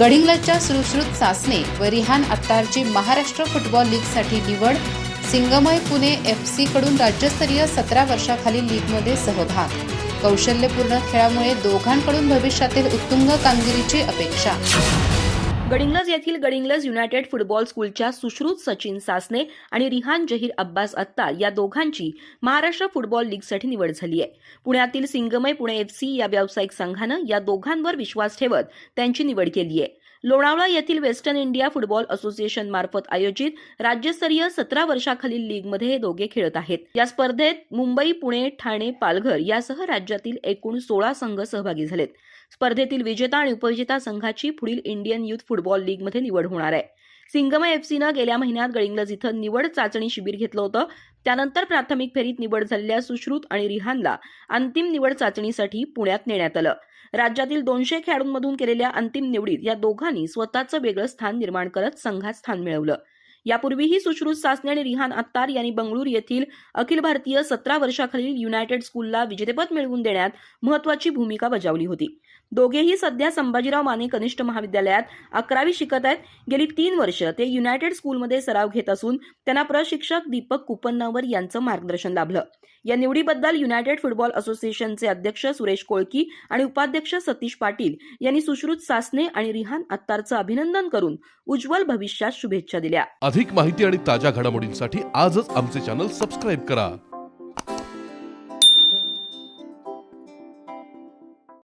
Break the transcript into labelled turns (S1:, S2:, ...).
S1: गडिंग्लजच्या सुश्रुत सासने व रिहान अत्तारची महाराष्ट्र फुटबॉल लीगसाठी निवड सिंगमय पुणे एफ सीकडून राज्यस्तरीय सतरा वर्षाखालील लीगमध्ये सहभाग. कौशल्यपूर्ण खेळामुळे दोघांकडून भविष्यातील उत्तुंग कामगिरीची अपेक्षा.
S2: गडिंग्लज येथील गडिंग्लज युनायटेड फुटबॉल स्कूलच्या सुश्रुत सचिन सासने आणि रिहान जहीर अब्बास अत्तार या दोघांची महाराष्ट्र फुटबॉल लीगसाठी निवड झाली आहे. पुण्यातील सिंगमय पुणे एफसी या व्यावसायिक संघानं या दोघांवर विश्वास ठेवत त्यांची निवड केली आहे. लोणावळा येथील वेस्टर्न इंडिया फुटबॉल असोसिएशन मार्फत आयोजित राज्यस्तरीय सतरा वर्षाखालील लीगमध्ये हे दोघे खेळत आहेत. या स्पर्धेत मुंबई पुणे ठाणे पालघर यासह राज्यातील एकूण सोळा संघ सहभागी झालेत. स्पर्धेतील विजेता आणि उपविजेता संघाची पुढील इंडियन युथ फुटबॉल लीगमध्ये निवड होणार आहे. सिंगम एफसीनं गेल्या महिन्यात गळिंगलज इथं निवड चाचणी शिबिर घेतलं होतं. त्यानंतर प्राथमिक फेरीत निवड झालेल्या सुश्रुत आणि रिहानला अंतिम निवड चाचणीसाठी पुण्यात नेण्यात आलं. राज्यातील दोनशे खेळाडूंमधून केलेल्या अंतिम निवडीत या दोघांनी स्वतःचं वेगळं स्थान निर्माण करत संघात स्थान मिळवलं. यापूर्वीही सुश्रुत सासने आणि रिहान अत्तार यांनी बंगळूर येथील अखिल भारतीय सतरा वर्षाखालील युनायटेड स्कूलला विजेतेपद मिळवून देण्यात महत्वाची भूमिका बजावली होती. दोघेही सध्या संभाजीराव माने कनिष्ठ महाविद्यालयात अकरावी शिकत आहेत. गेली तीन वर्ष ते युनायटेड स्कूलमध्ये सराव घेत असून त्यांना प्रशिक्षक दीपक कुपन्नावर यांचं मार्गदर्शन लाभलं. या निवडीबद्दल युनायटेड फुटबॉल असोसिएशनचे अध्यक्ष सुरेश कोळकी आणि उपाध्यक्ष सतीश पाटील यांनी सुश्रुत सासने आणि रिहान अत्तारचं अभिनंदन करून उज्ज्वल भविष्यात शुभेच्छा दिल्या.
S3: अधिक माहिती आणि ताज्या घडामोडींसाठी आजच आमचे चॅनल सबस्क्राईब करा.